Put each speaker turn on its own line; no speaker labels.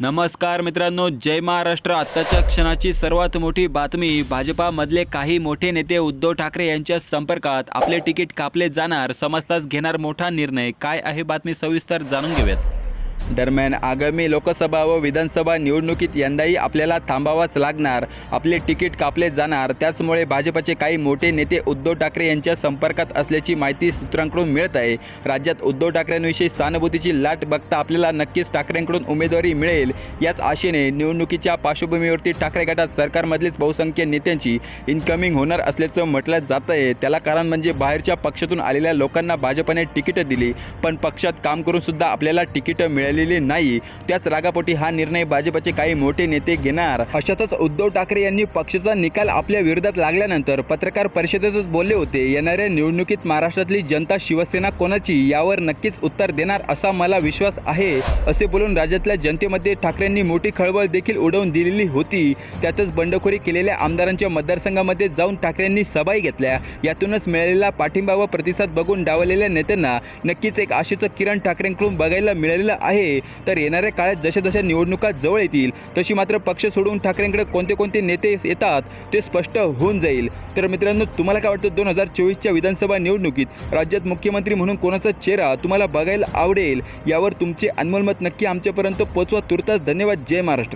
नमस्कार मित्रांनो जय महाराष्ट्र. आत्ताच्या क्षणाची सर्वात मोठी बातमी भाजपामधले काही मोठे नेते उद्धव ठाकरे यांच्या संपर्कात. आपले तिकीट कापले जाणार समजताच घेणार मोठा निर्णय. काय आहे बातमी सविस्तर जाणून घेऊयात. दरम्यान आगामी लोकसभा व विधानसभा निवडणुकीत यंदाही आपल्याला थांबावाच लागणार. आपले तिकीट कापले जाणार. त्याचमुळे भाजपचे काही मोठे नेते उद्धव ठाकरे यांच्या संपर्कात असल्याची माहिती सूत्रांकडून मिळत आहे. राज्यात उद्धव ठाकरेंविषयी सहानुभूतीची लाट बघता आपल्याला नक्कीच ठाकरेंकडून उमेदवारी मिळेल. याच आशेने निवडणुकीच्या पार्श्वभूमीवरती ठाकरे गटात सरकारमधलीच बहुसंख्य नेत्यांची इन्कमिंग होणार असल्याचं म्हटलं जात आहे. त्याला कारण म्हणजे बाहेरच्या पक्षातून आलेल्या लोकांना भाजपने तिकीटं दिली. पण पक्षात काम करून सुद्धा आपल्याला तिकीटं मिळालेली नाही. त्याच रागापोटी हा निर्णय भाजपचे काही मोठे नेते घेणार. अशातच उद्धव ठाकरे यांनी पक्षाचा निकाल आपल्या विरोधात लागल्यानंतर पत्रकार परिषदेतच बोलले होते. येणाऱ्या निवडणुकीत महाराष्ट्रातली जनता शिवसेना कोणाची यावर नक्कीच उत्तर देणार असा मला विश्वास आहे असे बोलून राज्यातल्या जनतेमध्ये ठाकरेंनी मोठी खळबळ देखील उडवून दिलेली होती. त्यातच बंडखोरी केलेल्या आमदारांच्या मतदारसंघामध्ये जाऊन ठाकरेंनी सभाही घेतल्या. यातूनच मिळालेला पाठिंबा व प्रतिसाद बघून डावलेल्या नेत्यांना नक्कीच एक आशेचं किरण ठाकरेंकडून बघायला मिळालेलं आहे. तर येणाऱ्या काळात जशा जशा निवडणुका जवळ येतील तशी मात्र पक्ष सोडून ठाकरेंकडे कोणते कोणते नेते येतात ते स्पष्ट होऊन जाईल. तर मित्रांनो तुम्हाला काय वाटतं दोन हजार चोवीसच्या विधानसभा निवडणुकीत? राज्यात मुख्यमंत्री म्हणून कोणाचा चेहरा तुम्हाला बघायला आवडेल यावर तुमचे अनमोल मत नक्की आमच्यापर्यंत पोचवा. तुर्तास धन्यवाद. जय महाराष्ट्र.